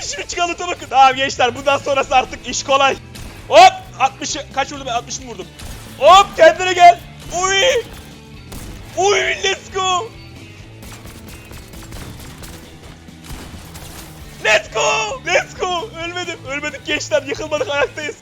şimdi çıkalıta bakın. Tamam gençler bundan sonrası artık iş kolay. Hop 60'ı kaç vurdum ben 60'ını vurdum. Hop kendine gel. Uy. Uy let's go. Let's go! Let's go! Ölmedim. Ölmedik gençler. Yıkılmadık ayaktayız.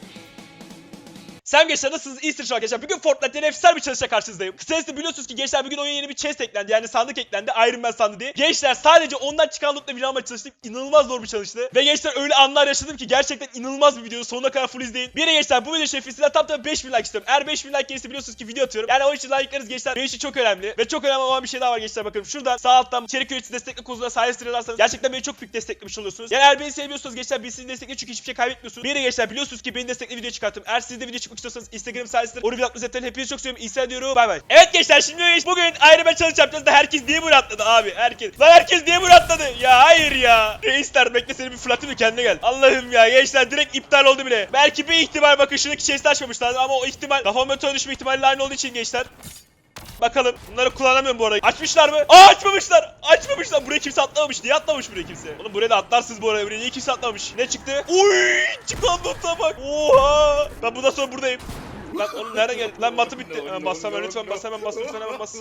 Selam gençler nasılsınız? İyisiniz gençler. Bugün Fortnite'te efsane bir çalışa karşınızdayım. Kısacası biliyorsunuz ki gençler bugün oyuna yeni bir chest eklendi. Yani sandık eklendi. Iron Man sandığı diye. Gençler sadece ondan çıkan lootla video almaya çalıştım. İnanılmaz zor bir çalıştı. Ve gençler öyle anlar yaşadım ki gerçekten inanılmaz bir video. Sonuna kadar full izleyin. Bir de gençler bu video şefisinden tam tam 5000 like istiyorum. Eğer 5000 like gelirse biliyorsunuz ki video atıyorum. Yani o için like'larınız gençler benim için çok önemli. Ve çok önemli olan bir şey daha var gençler bakın. Şuradan sağ alttan içerik üreticisi destekli konusunda sahip sırarsanız gerçekten beni çok büyük desteklemiş oluyorsunuz. Yani eğer beni sevmiyorsanız gençler beni sizin destekleyin çünkü hiçbir şey kaybetmiyorsunuz. Bir de gençler biliyorsunuz ki beni destekli video çıkarttım. Eğer siz de video çıkmak istiyorsanız Instagram sayesinde bir atmış zaten. Hepinizi çok seviyorum. İsa diyorum. Bay bay. Evet gençler şimdi bugün Iron Man challenge yapacağız da herkes niye buraya atladı abi? Herkes. Lan herkes niye buraya atladı? Ya hayır ya. Reisler bekle seni bir fırlatayım da kendine gel. Allah'ım ya gençler direkt iptal oldu bile. Belki bir ihtimal bakın şuradaki chest'i açmamışlar ama o ihtimal kafam öteye düşme ihtimali aynı olduğu için gençler. Bakalım. Bunları kullanamıyorum bu arada. Açmışlar mı? Aa açmamışlar. Açmamışlar. Buraya kimse atlamamış. Niye atlamış buraya kimse? Oğlum buraya da atlarsınız bu arada. Buraya niye kimse atlamış? Ne çıktı? Uy! Çıkan nota bak. Oha! Ben bundan sonra buradayım. Lan oğlum nereden geldi? Lan matı bitti. Hemen bas hemen lütfen bas hemen bas lütfen hemen bas.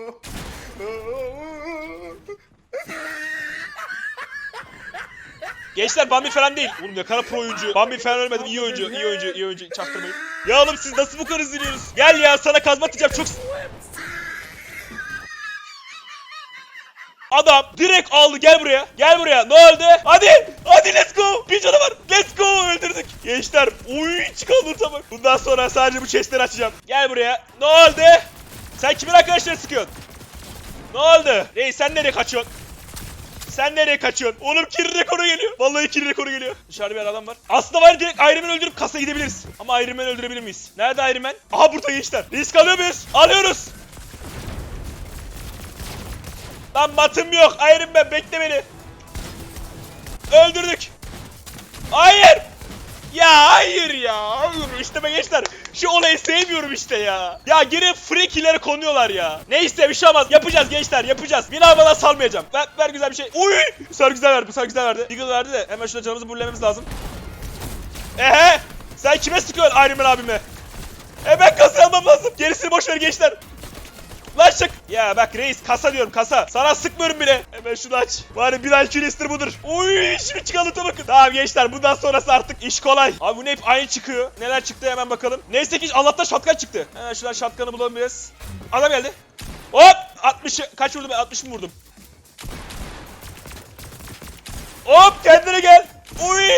Gençler Bambi falan değil. Oğlum ne kadar pro oyuncu. Bambi falan ölmedim. İyi oyuncu, iyi oyuncu, iyi oyuncu. Çaktırmayın. Ya oğlum siz nasıl bu kadar izliyorsunuz? Gel ya sana kazma atacağım. Çok Adam direkt aldı gel buraya. Gel buraya. Ne oldu? Hadi. Hadi let's go. Bir canı var. Let's go. Öldürdük. Gençler. Uy çıkalım bak. Bundan sonra sadece bu chestleri açacağım. Gel buraya. Ne oldu? Sen kimin arkadaşları sıkıyorsun? Ne oldu? Reis sen nereye kaçıyorsun? Sen nereye kaçıyorsun? Oğlum kill rekoru geliyor. Vallahi kill rekoru geliyor. Dışarıda bir adam var. Aslında var direkt Iron Man'i öldürüp kasa gidebiliriz. Ama Iron Man'i öldürebilir miyiz? Nerede Iron Man? Aha burada gençler. Risk alıyor muyuz? Alıyoruz. Lan matım yok. Iron Man bekle beni. Öldürdük. Hayır. Ya hayır ya. Hayır işte ben gençler. Şu olayı sevmiyorum işte ya. Ya geri free kill'lere konuyorlar ya. Neyse bir şey olmaz. Yapacağız gençler yapacağız. Bir daha bana salmayacağım. Ver, ver güzel bir şey. Uy. Sefer güzel verdi. Sefer güzel verdi. Eagle verdi de hemen şurada canımızı bullememiz lazım. Ehe. Sen kime sıkıyorsun Iron Man abime? Hemen kasa almam lazım. Gerisini boş ver gençler. Lan çık. Ya bak reis kasa diyorum kasa. Sana sıkmıyorum bile. Hemen şunu aç. Bari Bilal Külestir budur. Uy şimdi çıkalıta bakın. Tamam gençler bundan sonrası artık iş kolay. Abi bu ne hep aynı çıkıyor. Neler çıktı hemen bakalım. Neyse ki Allah'tan şatkan çıktı. Hemen şuradan şatkanı bulalım biraz. Adam geldi. Hop 60'ı kaç vurdum ben 60 mı vurdum? Hop kendine gel. Uy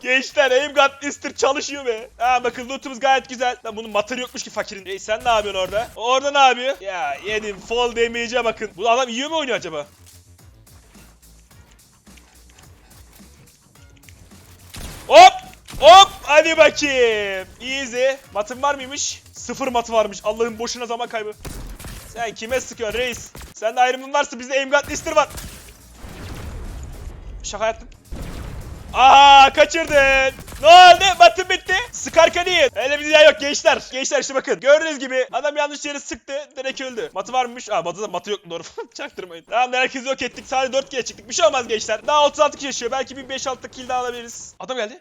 Gençler aim got lister çalışıyor be. Ha bakın lootumuz gayet güzel. Lan bunun matırı yokmuş ki fakirin. Ey sen ne yapıyorsun orada? Orada ne yapıyor? Ya yedim fall damage'e bakın. Bu adam iyi mi oynuyor acaba? Hop! Hop! Hadi bakayım. Easy. Matın var mıymış? Sıfır matı varmış. Allah'ın boşuna zaman kaybı. Sen kime sıkıyorsun reis? Sende ayrımın varsa bizde aim got lister var. Şaka yaptım. Aha kaçırdın. Ne oldu? Batın bitti. Sıkarken iyi. Öyle bir dünya yok gençler. Gençler işte bakın. Gördüğünüz gibi adam yanlış yere sıktı. Direkt öldü. Matı varmış. Aa matı matı yok doğru. Çaktırmayın. Tamam herkesi yok ettik. Sadece 4 kere çıktık. Bir şey olmaz gençler. Daha 36 kişi yaşıyor. Belki bir 5-6 kill daha alabiliriz. Adam geldi.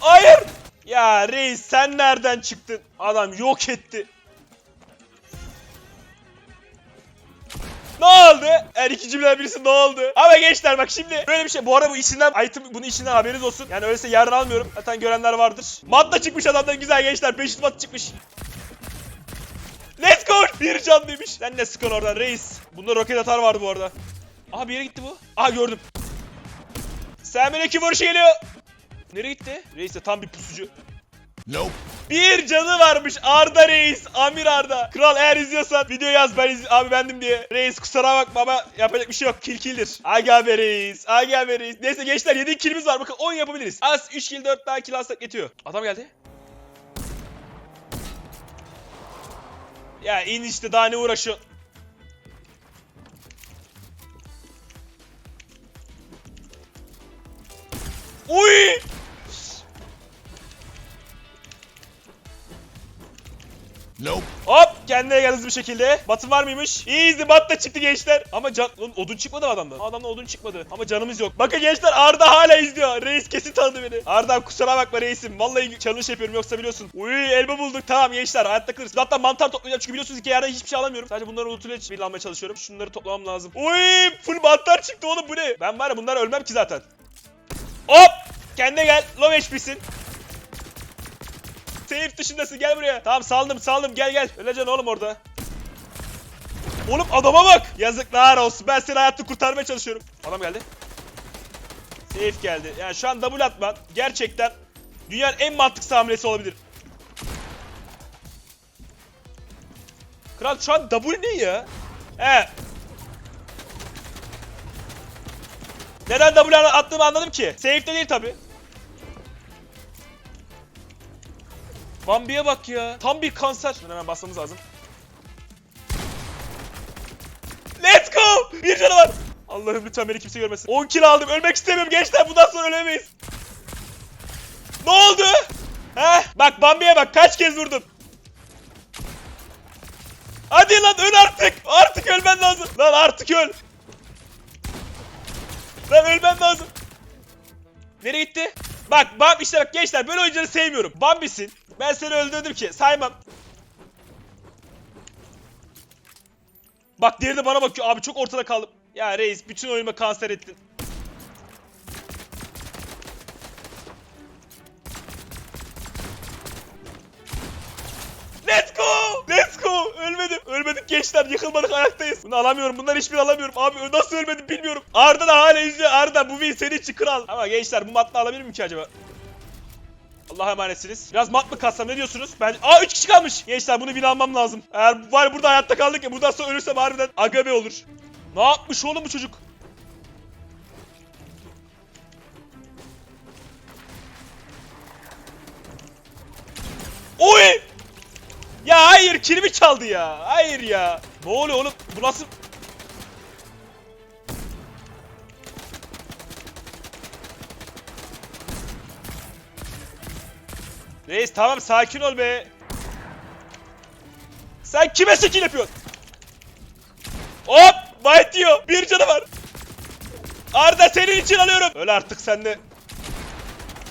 Hayır. Ya reis sen nereden çıktın? Adam yok etti. Ne oldu? Her iki cümle birisi ne oldu? Ama gençler bak şimdi böyle bir şey. Bu arada bu işinden item bunun işinden haberiniz olsun. Yani öyleyse yarın almıyorum. Zaten görenler vardır. Mat da çıkmış adamdan güzel gençler. 500 mat çıkmış. Let's go! Bir can demiş. Sen ne sıkın oradan reis. Bunda roket atar vardı bu arada. Aha bir yere gitti bu. Aha gördüm. Selamünaleyküm vuruşu geliyor. Nereye gitti? Reis de tam bir pusucu. Nope. Bir canı varmış Arda Reis. Amir Arda. Kral eğer izliyorsan video yaz ben iz abi bendim diye. Reis kusura bakma ama yapacak bir şey yok. Kill killdir. Aga be Reis. Aga be Reis. Neyse gençler 7 killimiz var. Bakın 10 yapabiliriz. Az 3 kill 4 daha kill alsak yetiyor. Adam geldi. Ya in işte daha ne uğraşıyorsun. Uy! Kendine gel bir şekilde. Batın var mıymış? Easy bat da çıktı gençler. Ama can... Lan odun çıkmadı mı adamdan? Adamdan odun çıkmadı. Ama canımız yok. Bakın gençler Arda hala izliyor. Reis kesin tanıdı beni. Arda kusura bakma reisim. Vallahi challenge yapıyorum yoksa biliyorsun. Uy elma bulduk. Tamam gençler hayatta kalırız. Hatta mantar toplayacağım çünkü biliyorsunuz ki yerden hiçbir şey alamıyorum. Sadece bunları unutuyla bir almaya çalışıyorum. Şunları toplamam lazım. Uy full mantar çıktı oğlum bu ne? Ben var ya bunları ölmem ki zaten. Hop! Kendine gel. Low HP'sin. Safe dışındasın gel buraya. Tamam saldım saldım gel gel. Öleceksin oğlum orada. Oğlum adama bak. Yazıklar olsun. Ben seni hayatta kurtarmaya çalışıyorum. Adam geldi. Safe geldi. Yani şu an double atman gerçekten dünyanın en mantıksız hamlesi olabilir. Kral şu an double ne ya? He. Neden double attığımı anladım ki. Safe'de değil tabi. Bambi'ye bak ya. Tam bir kanser. Şunu hemen basmamız lazım. Let's go! Bir canı. Allah'ım lütfen beni kimse görmesin. 10 kill aldım. Ölmek istemiyorum gençler. Bundan sonra ölemeyiz. Ne oldu? Heh, bak Bambi'ye bak. Kaç kez vurdum. Hadi lan öl artık. Artık ölmen lazım. Lan artık öl. Lan ölmen lazım. Nereye gitti? Bak Bam işte bak gençler böyle oyuncuları sevmiyorum. Bambi'sin. Ben seni öldürdüm ki saymam. Bak diğeri de bana bakıyor abi çok ortada kaldım. Ya reis bütün oyunumu kanser ettin. Let's go! Let's go! Ölmedim. Ölmedik gençler. Yıkılmadık ayaktayız. Bunu alamıyorum. Bunları hiçbir alamıyorum. Abi nasıl ölmedim bilmiyorum. Arda da hala izliyor. Arda bu win senin için kral. Ama gençler bu matla alabilir miyim ki acaba? Allah'a emanetsiniz. Biraz mat mı katsam ne diyorsunuz? Ben Aa 3 kişi kalmış. Gençler bunu bir almam lazım. Eğer var burada hayatta kaldık ya buradan sonra ölürsem harbiden agabe olur. Ne yapmış oğlum bu çocuk? Oy! Ya hayır kilimi çaldı ya. Hayır ya. Ne oluyor oğlum? Bu nasıl... Reis tamam sakin ol be. Sen kime skill yapıyorsun? Hop! Bite diyor. Bir canı var. Arda senin için alıyorum. Öl artık sen de.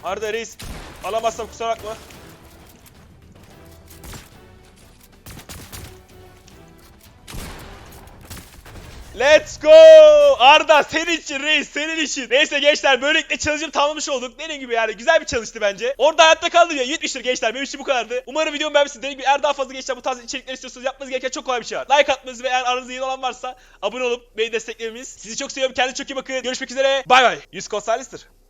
Arda reis. Alamazsam kusura bakma. Let's go! Arda senin için reis senin için. Neyse gençler böylelikle challenge'ı tamamlamış olduk. Dediğim gibi yani güzel bir challenge'tı bence. Orada hayatta kaldım ya 70'tir gençler benim için bu kadardı. Umarım videomu beğenmişsiniz. Dediğim gibi eğer daha fazla gençler bu tarz içerikler istiyorsanız yapmanız gereken çok kolay bir şey var. Like atmanız ve eğer aranızda yeni olan varsa abone olup beni desteklemeniz. Sizi çok seviyorum kendinize çok iyi bakın. Görüşmek üzere. Bay bay. 100 kod Silencer.